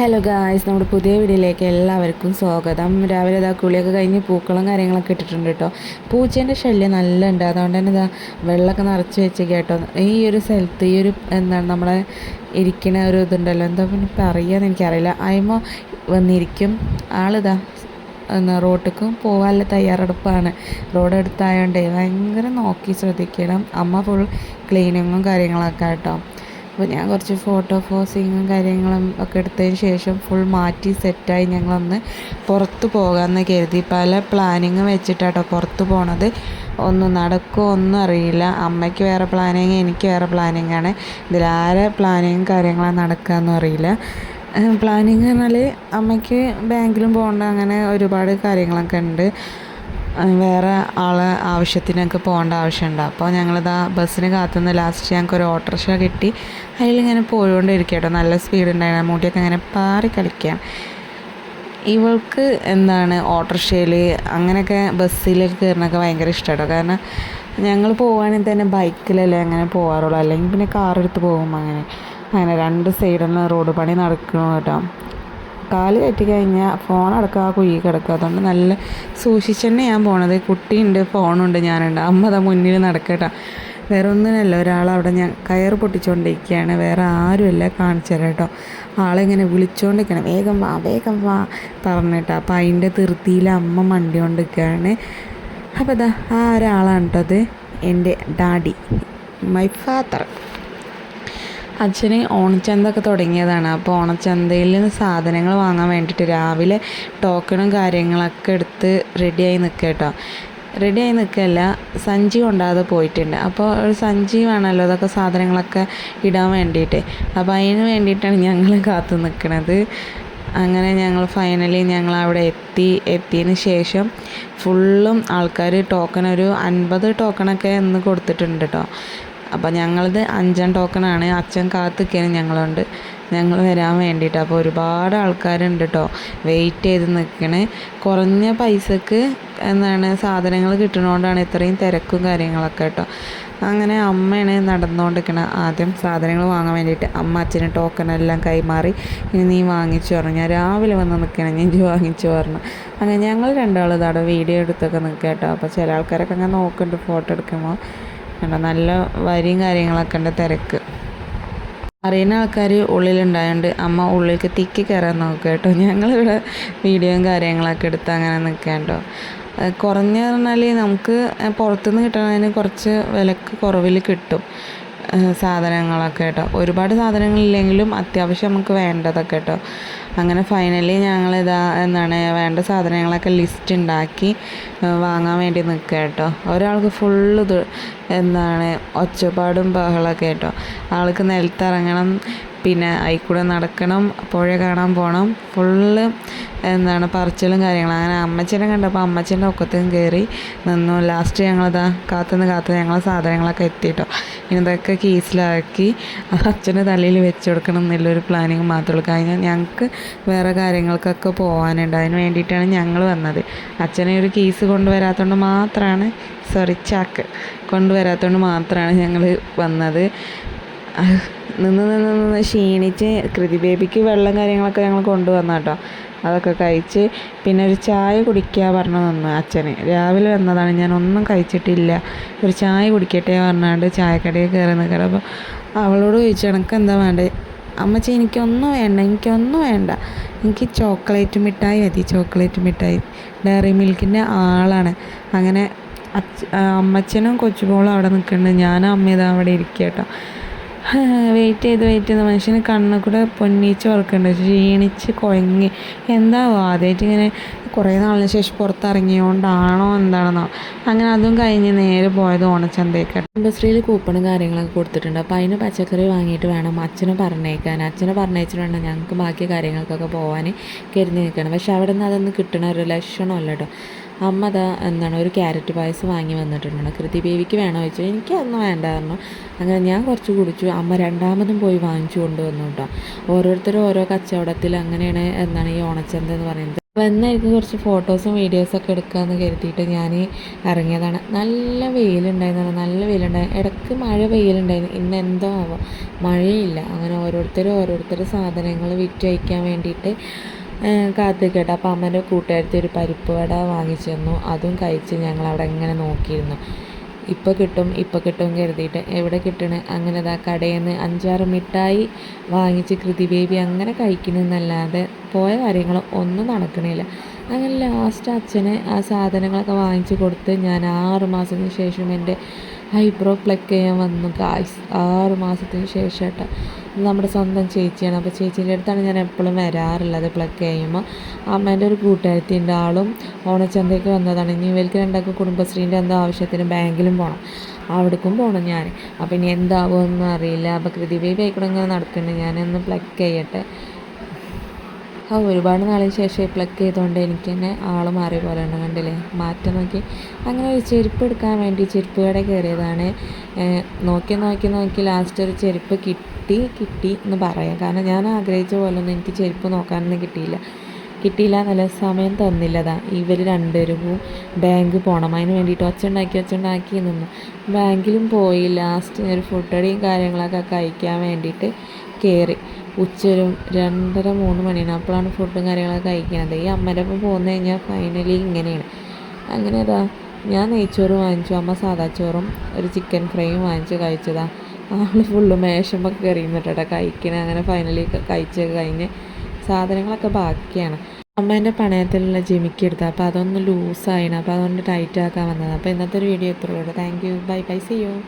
Hello guys നമ്മുടെ പുതിയ വീഡിയോയിലേക്ക് എല്ലാവർക്കും സ്വാഗതം. രാവിലെ ഇതാ കുളിയൊക്കെ കഴിഞ്ഞ് പൂക്കളും കാര്യങ്ങളൊക്കെ ഇട്ടിട്ടുണ്ട് കേട്ടോ. പൂച്ചേന്റെ ശല്യം നല്ല ഉണ്ട്. അതുകൊണ്ട് തന്നെ ഇതാ വെള്ളമൊക്കെ നിറച്ച് വെച്ച് കേട്ടോ. ഈ ഒരു സ്ഥലത്ത് ഈ ഒരു എന്താണ് നമ്മളെ ഇരിക്കണ ഒരു ഇതുണ്ടല്ലോ. എന്താ പിന്നെ പറയുകയെന്ന് എനിക്കറിയില്ല. അയമോ വന്നിരിക്കും. ആളിതാ എന്നാ റോട്ടിക്കും പോകാനുള്ള തയ്യാറെടുപ്പാണ്. റോഡ് എടുത്തായോണ്ടേ ഭയങ്കര നോക്കി ശ്രദ്ധിക്കണം. അമ്മ ഫുൾ ക്ലീനിങ്ങും കാര്യങ്ങളൊക്കെ കേട്ടോ അപ്പോൾ ഞാൻ കുറച്ച് ഫോട്ടോ ഫോസിങ്ങും കാര്യങ്ങളും ഒക്കെ എടുത്തതിന് ശേഷം ഫുൾ മാറ്റി സെറ്റായി ഞങ്ങളൊന്ന് പുറത്ത് പോകാമെന്ന് കരുതി. പല പ്ലാനിങ്ങും വെച്ചിട്ടാട്ടോ പുറത്ത് പോണത്. ഒന്നും നടക്കുമോ ഒന്നും അറിയില്ല. അമ്മയ്ക്ക് വേറെ പ്ലാനിങ് എനിക്ക് വേറെ പ്ലാനിങ് ആണ്. ഇതിലാരെ പ്ലാനിങ്ങും കാര്യങ്ങളാണ് നടക്കുകയെന്നും അറിയില്ല. പ്ലാനിങ് പറഞ്ഞാൽ അമ്മയ്ക്ക് ബാങ്കിലും പോകേണ്ട അങ്ങനെ ഒരുപാട് കാര്യങ്ങളൊക്കെ ഉണ്ട്. വേറെ ആളെ ആവശ്യത്തിനൊക്കെ പോകേണ്ട ആവശ്യമുണ്ട്. അപ്പോൾ ഞങ്ങളിതാ ബസ്സിന് കാത്തുനിന്ന് ലാസ്റ്റ് ഞങ്ങൾക്ക് ഒരു ഓട്ടോറിക്ഷ കിട്ടി. അതിലിങ്ങനെ പോയിക്കൊണ്ടിരിക്കുക കേട്ടോ. നല്ല സ്പീഡ് ഉണ്ടായിരുന്നു. മുടിയൊക്കെ ഇങ്ങനെ പാറി കളിക്കാം ഇവൾക്ക് എന്താണ് ഓട്ടോറിക്ഷയിൽ അങ്ങനെയൊക്കെ ബസ്സിലൊക്കെ കയറുന്നൊക്കെ ഭയങ്കര ഇഷ്ടമാണ് കാരണം ഞങ്ങൾ പോവുകയാണെങ്കിൽ തന്നെ ബൈക്കിലല്ലേ അങ്ങനെ പോകാറുള്ളൂ. അല്ലെങ്കിൽ പിന്നെ കാറെടുത്ത് പോകും. അങ്ങനെ അങ്ങനെ രണ്ട് സൈഡിൽ റോഡ് പണി നടക്കണം കേട്ടോ. കാൽ കയറ്റി കഴിഞ്ഞാൽ ഫോൺ അടക്കുക ആ കുഴി കിടക്കുക അതുകൊണ്ട് നല്ല സൂക്ഷിച്ച് തന്നെ ഞാൻ പോണത്. കുട്ടിയുണ്ട് ഫോണുണ്ട് ഞാനുണ്ട്. അമ്മ അതാ മുന്നിൽ നടക്കട്ടെ. വേറെ ഒന്നിനല്ല അവിടെ ഞാൻ കയർ പൊട്ടിച്ചുകൊണ്ടിരിക്കുകയാണ് വേറെ ആരുമല്ല കാണിച്ചു തരാം കേട്ടോ. ആളിങ്ങനെ വിളിച്ചുകൊണ്ടിരിക്കണം വേഗം വാ വേഗം വാ പറഞ്ഞിട്ട്. അപ്പം അതിന്റെ തിർത്തിയിൽ അമ്മ മണ്ടി കൊണ്ടിരിക്കുകയാണ് അപ്പോൾ ഇതാ ആ ഒരാളാണ് കേട്ടോ അത്. എന്റെ ഡാഡി മൈ ഫാദർ അച്ഛന് ഓണച്ചന്തൊക്കെ തുടങ്ങിയതാണ്. അപ്പോൾ ഓണച്ചന്തയിൽ നിന്ന് സാധനങ്ങൾ വാങ്ങാൻ വേണ്ടിയിട്ട് രാവിലെ ടോക്കണും കാര്യങ്ങളൊക്കെ എടുത്ത് റെഡിയായി നിൽക്കുക കേട്ടോ റെഡിയായി നിൽക്കല്ല സഞ്ചി കൊണ്ടാതെ പോയിട്ടുണ്ട്. അപ്പോൾ ഒരു സഞ്ചി വേണമല്ലോ അതൊക്കെ സാധനങ്ങളൊക്കെ ഇടാൻ വേണ്ടിയിട്ട്. അപ്പോൾ അതിന് വേണ്ടിയിട്ടാണ് ഞങ്ങൾ കാത്തു നിൽക്കുന്നത് അങ്ങനെ ഞങ്ങൾ ഫൈനലി ഞങ്ങൾ അവിടെ എത്തി. എത്തിയതിന് ശേഷം ഫുള്ളും ആൾക്കാർ ടോക്കൺ ഒരു അൻപത് ടോക്കണൊക്കെ ഇന്ന് കൊടുത്തിട്ടുണ്ട് കേട്ടോ അപ്പോൾ ഞങ്ങളത് അഞ്ചാം ടോക്കണാണ് അച്ഛൻ കാത്തിക്കാണ് ഞങ്ങളുണ്ട്. ഞങ്ങൾ വരാൻ വേണ്ടിയിട്ട് അപ്പോൾ ഒരുപാട് ആൾക്കാരുണ്ട് കേട്ടോ വെയിറ്റ് ചെയ്ത് നിൽക്കണേ കുറഞ്ഞ പൈസക്ക് എന്താണ് സാധനങ്ങൾ കിട്ടണോണ്ടാണ് ഇത്രയും തിരക്കും കാര്യങ്ങളൊക്കെ കേട്ടോ അങ്ങനെ അമ്മയാണ് നടന്നുകൊണ്ടിരിക്കണം ആദ്യം സാധനങ്ങൾ വാങ്ങാൻ വേണ്ടിയിട്ട് അമ്മ അച്ഛന് ടോക്കണെല്ലാം കൈമാറി. ഇനി നീ വാങ്ങിച്ചു പറഞ്ഞു. ഞാൻ രാവിലെ വന്ന് നിൽക്കണം ഞാൻ വാങ്ങിച്ചു പറഞ്ഞു. അങ്ങനെ ഞങ്ങൾ രണ്ടാളും ഇതാണ് വീഡിയോ എടുത്തൊക്കെ നിൽക്കാം കേട്ടോ അപ്പോൾ ചില ആൾക്കാരൊക്കെ അങ്ങനെ നോക്കുന്നുണ്ട് ഫോട്ടോ എടുക്കുമ്പോൾ കണ്ടോ നല്ല വരിയും കാര്യങ്ങളൊക്കെ ഉണ്ട് തിരക്ക്. അറിയുന്ന ആൾക്കാർ ഉള്ളിലുണ്ടായതുകൊണ്ട് അമ്മ ഉള്ളിലേക്ക് തിക്കി കയറാൻ നോക്കുക കേട്ടോ. ഞങ്ങളിവിടെ വീഡിയോയും കാര്യങ്ങളൊക്കെ എടുത്ത് അങ്ങനെ നിൽക്കാണ്ടോ കുറഞ്ഞ പറഞ്ഞാൽ നമുക്ക് പുറത്തുനിന്ന് കിട്ടണതിന് കുറച്ച് വിലക്ക് കുറവിൽ കിട്ടും സാധനങ്ങളൊക്കെ കേട്ടോ. ഒരുപാട് സാധനങ്ങളില്ലെങ്കിലും അത്യാവശ്യം നമുക്ക് വേണ്ടതൊക്കെ കേട്ടോ. അങ്ങനെ ഫൈനലി ഞങ്ങൾ ഇതാ എന്താണ് വേണ്ട സാധനങ്ങളൊക്കെ ലിസ്റ്റ് ഉണ്ടാക്കി വാങ്ങാൻ വേണ്ടി നിൽക്കുക കേട്ടോ ഒരാൾക്ക് ഫുള്ള് എന്താണ് ഒച്ചപ്പാടും ബഹളമൊക്കെ കേട്ടോ ആൾക്ക് നിലത്തിറങ്ങണം പിന്നെ അതിൽക്കൂടെ നടക്കണം പുഴ കാണാൻ പോകണം ഫുള്ള് എന്താണ് പറച്ചിലും കാര്യങ്ങളും. അങ്ങനെ അമ്മച്ചനെ കണ്ടപ്പോൾ അമ്മച്ചന്റെ ഒക്കത്തും കയറി നിന്നു. ലാസ്റ്റ് ഞങ്ങളിതാ കാത്തുനിന്ന് കാത്തു ഞങ്ങളെ സാധനങ്ങളൊക്കെ എത്തിയിട്ടോ ഇതൊക്കെ കീസിലാക്കി അച്ഛന്റെ തലയിൽ വെച്ച് കൊടുക്കണം എന്നുള്ളൊരു പ്ലാനിങ് മാത്രമേ ഉള്ളൂ. കാരണം ഞങ്ങൾക്ക് വേറെ കാര്യങ്ങൾക്കൊക്കെ പോകാനുണ്ട് അതിന് വേണ്ടിയിട്ടാണ് ഞങ്ങൾ വന്നത്. അച്ഛനെ ഒരു കേസ് കൊണ്ടുവരാത്തതുകൊണ്ട് മാത്രമാണ് സോറി ചാക്ക് കൊണ്ടുവരാത്തതുകൊണ്ട് മാത്രമാണ് ഞങ്ങൾ വന്നത്. നിന്ന് നിന്ന് നിന്ന് ക്ഷീണിച്ച് കൃതി ബേബിക്ക് വെള്ളം കാര്യങ്ങളൊക്കെ ഞങ്ങൾ കൊണ്ടുവന്ന കേട്ടോ. അതൊക്കെ കഴിച്ച് പിന്നെ ഒരു ചായ കുടിക്കുക പറഞ്ഞു നിന്ന് അച്ഛന്. രാവിലെ വന്നതാണ് ഞാൻ ഒന്നും കഴിച്ചിട്ടില്ല. ഒരു ചായ കുടിക്കട്ടെ പറഞ്ഞാണ്ട് ചായക്കടയിൽ കയറി നിൽക്കണം അപ്പോൾ അവളോട് ചോദിച്ചു എനിക്ക് എന്താ വേണ്ടത് അമ്മച്ചി എനിക്കൊന്നും വേണ്ട എനിക്കൊന്നും വേണ്ട. എനിക്ക് ചോക്ലേറ്റ് മിഠായി മതി ചോക്ലേറ്റ് മിഠായി. ഡയറി മിൽക്കിന്റെ ആളാണ്. അങ്ങനെ അച്ഛ അമ്മച്ചനും കൊച്ചുമോളും അവിടെ നിൽക്കുന്നുണ്ട്. ഞാനും അമ്മ ഇതാ അവിടെ ഇരിക്കുക കേട്ടോ. വെയിറ്റ് ചെയ്ത് വെയിറ്റ് ചെയ്ത്. മനുഷ്യന് കണ്ണിൽ കൂടെ പൊന്നീച്ച് വറക്കുന്നുണ്ട് ക്ഷീണിച്ച് കുഴങ്ങി എന്താവോ? ആദ്യമായിട്ട് ഇങ്ങനെ കുറേ നാളിന് ശേഷം പുറത്തിറങ്ങിയോണ്ടാണോ എന്താണെന്നോ. അങ്ങനെ അതും കഴിഞ്ഞ് നേരെ പോയത് ഓണച്ചന്തയ്ക്ക് ഇൻഡസ്ട്രിയിൽ കൂപ്പണും കാര്യങ്ങളൊക്കെ കൊടുത്തിട്ടുണ്ട്. അപ്പോൾ അതിന് പച്ചക്കറി വാങ്ങിയിട്ട് വേണം. അച്ഛനെ പറഞ്ഞേക്കാൻ. അച്ഛനെ പറഞ്ഞേച്ചിട്ടുണ്ട് ഞങ്ങൾക്ക് ബാക്കി കാര്യങ്ങൾക്കൊക്കെ പോകാൻ കരുതി നിൽക്കണം പക്ഷെ അവിടെ നിന്ന് അതൊന്നും കിട്ടണ ഒരു ലക്ഷണമല്ല കേട്ടോ. അമ്മ അതാ എന്താണ് ഒരു ക്യാരറ്റ് പായസം വാങ്ങി വന്നിട്ടുണ്ട് കൃതി ബേബിക്ക് വേണോ ചോദിച്ചു. എനിക്ക് വേണ്ട വേണ്ടായിരുന്നു അങ്ങനെ ഞാൻ കുറച്ച് കുടിച്ചു. അമ്മ രണ്ടാമതും പോയി വാങ്ങിച്ചു കൊണ്ടുവന്നു കേട്ടോ. ഓരോരുത്തരും ഓരോ കച്ചവടത്തിൽ അങ്ങനെയാണ് എന്താണ് ഈ ഓണച്ചന്ത എന്ന് പറയുന്നത്. വന്നായിരിക്കും കുറച്ച് ഫോട്ടോസും വീഡിയോസൊക്കെ എടുക്കാമെന്ന് കരുതിയിട്ട് ഞാൻ ഇറങ്ങിയതാണ്. നല്ല വെയിലുണ്ടായിരുന്നു നല്ല വെയിലുണ്ടായി. ഇടയ്ക്ക് മഴ വെയിലുണ്ടായിരുന്നു ഇന്ന് എന്തോ ആവാം? മഴയില്ല. അങ്ങനെ ഓരോരുത്തരും ഓരോരുത്തർ സാധനങ്ങൾ വിറ്റഴിക്കാൻ വേണ്ടിയിട്ട് കാത്തു കേട്ടോ അപ്പോൾ അമ്മേന്റെ കൂട്ടുകാരത്തി ഒരു പരിപ്പ് വട വാങ്ങിച്ചു തന്നു അതും കഴിച്ച് ഞങ്ങൾ അവിടെ ഇങ്ങനെ നോക്കിയിരുന്നു. ഇപ്പോൾ കിട്ടും ഇപ്പോൾ കിട്ടും കരുതിയിട്ട് എവിടെ കിട്ടണ? അങ്ങനെ ഇതാ കടയിൽ നിന്ന് അഞ്ചാറ് മിഠായി വാങ്ങിച്ച് കൃതി ബേബി അങ്ങനെ കഴിക്കുന്നതെന്നല്ലാതെ പോയ കാര്യങ്ങൾ ഒന്നും നടക്കണില്ല. അങ്ങനെ ലാസ്റ്റ് അച്ഛന് ആ സാധനങ്ങളൊക്കെ വാങ്ങിച്ച് കൊടുത്ത് ഞാൻ ആറ് മാസത്തിന് ശേഷം എന്റെ ഐബ്രോ പ്ലക്ക് ചെയ്യാൻ വന്നു ഗായ്സ് ആറ് മാസത്തിന് ശേഷം കേട്ടോ. നമ്മുടെ സ്വന്തം ചേച്ചിയാണ്. അപ്പോൾ ചേച്ചീന്റെ അടുത്താണ് ഞാൻ എപ്പോഴും വരാറുള്ളത് പ്ലക്ക് ചെയ്യുമ്പോൾ. അമ്മേന്റെ ഒരു കൂട്ടുകാരത്തിന്റെ ആളും ഓണച്ചന്തയ്ക്ക് വന്നതാണ്. ഇനി ഇവർക്ക് രണ്ടാൾക്ക് കുടുംബശ്രീന്റെ എന്തോ ആവശ്യത്തിന് ബാങ്കിലും പോകണം അവിടേക്കും പോകണം ഞാൻ. അപ്പോൾ ഇനി എന്താവുമെന്ന് അറിയില്ല അപ്പോൾ കൃതി ബേബി ആയിക്കൂടെ ഇങ്ങനെ നടക്കുന്നുണ്ട് ഞാനൊന്ന് പ്ലക്ക് ചെയ്യട്ടെ. ആ ഒരുപാട് നാളിന് ശേഷം പ്ലക്ക് ചെയ്തുകൊണ്ട് എനിക്ക് തന്നെ ആൾ മാറിയ പോലെ ഉണ്ട് കണ്ടില്ലേ? മാറ്റം നോക്കി. അങ്ങനെ ഒരു ചെരുപ്പ് എടുക്കാൻ വേണ്ടി ചെരുപ്പ് കട കയറിയതാണ്. നോക്കി നോക്കി നോക്കി ലാസ്റ്റ് ഒരു ചെരുപ്പ് കിട്ടി കിട്ടി എന്ന് പറയാം. കാരണം ഞാൻ ആഗ്രഹിച്ച പോലൊന്നും എനിക്ക് ചെരുപ്പ് നോക്കാനൊന്നും കിട്ടിയില്ല. കിട്ടിയില്ല എന്നല്ല സമയം തന്നില്ലതാ ഇവർ രണ്ടുപേരും ബാങ്ക് പോകണം അതിന് വേണ്ടിയിട്ട് ഒച്ച ഉണ്ടാക്കി ഒച്ച ഉണ്ടാക്കി നിന്നു. ബാങ്കിലും പോയി. ലാസ്റ്റ് ഒരു ഫുഡടിയും കാര്യങ്ങളൊക്കെ കഴിക്കാൻ വേണ്ടിയിട്ട് കയറി. ഉച്ച ഒരു രണ്ടര മൂന്ന് മണിയാണ്. അപ്പോഴാണ് ഫുഡും കാര്യങ്ങളൊക്കെ കഴിക്കുന്നത്. ഈ അമ്മേന്റെ ഒപ്പം പോന്നു കഴിഞ്ഞാൽ ഫൈനലി ഇങ്ങനെയാണ്. അങ്ങനെ അതാ ഞാൻ നെയ്ച്ചോറ് വാങ്ങിച്ചു. അമ്മ സാദാ ചോറും ഒരു ചിക്കൻ ഫ്രൈയും വാങ്ങിച്ച് കഴിച്ചതാ. ആൾ ഫുള്ള് മേശമൊക്കെ കയറിയുന്നിട്ടാ കഴിക്കണ. അങ്ങനെ ഫൈനലി കഴിച്ചൊക്കെ കഴിഞ്ഞ് സാധനങ്ങളൊക്കെ ബാക്കിയാണ്. അമ്മേന്റെ പണയത്തിലുള്ള ജിമിക്ക് എടുത്തത്. അപ്പോൾ അതൊന്ന് ലൂസായിന് അപ്പോൾ അതുകൊണ്ട് ടൈറ്റ് ആക്കാൻ വന്നത്. അപ്പോൾ ഇന്നത്തെ ഒരു video എത്രയുള്ളൂ thank you bye bye see you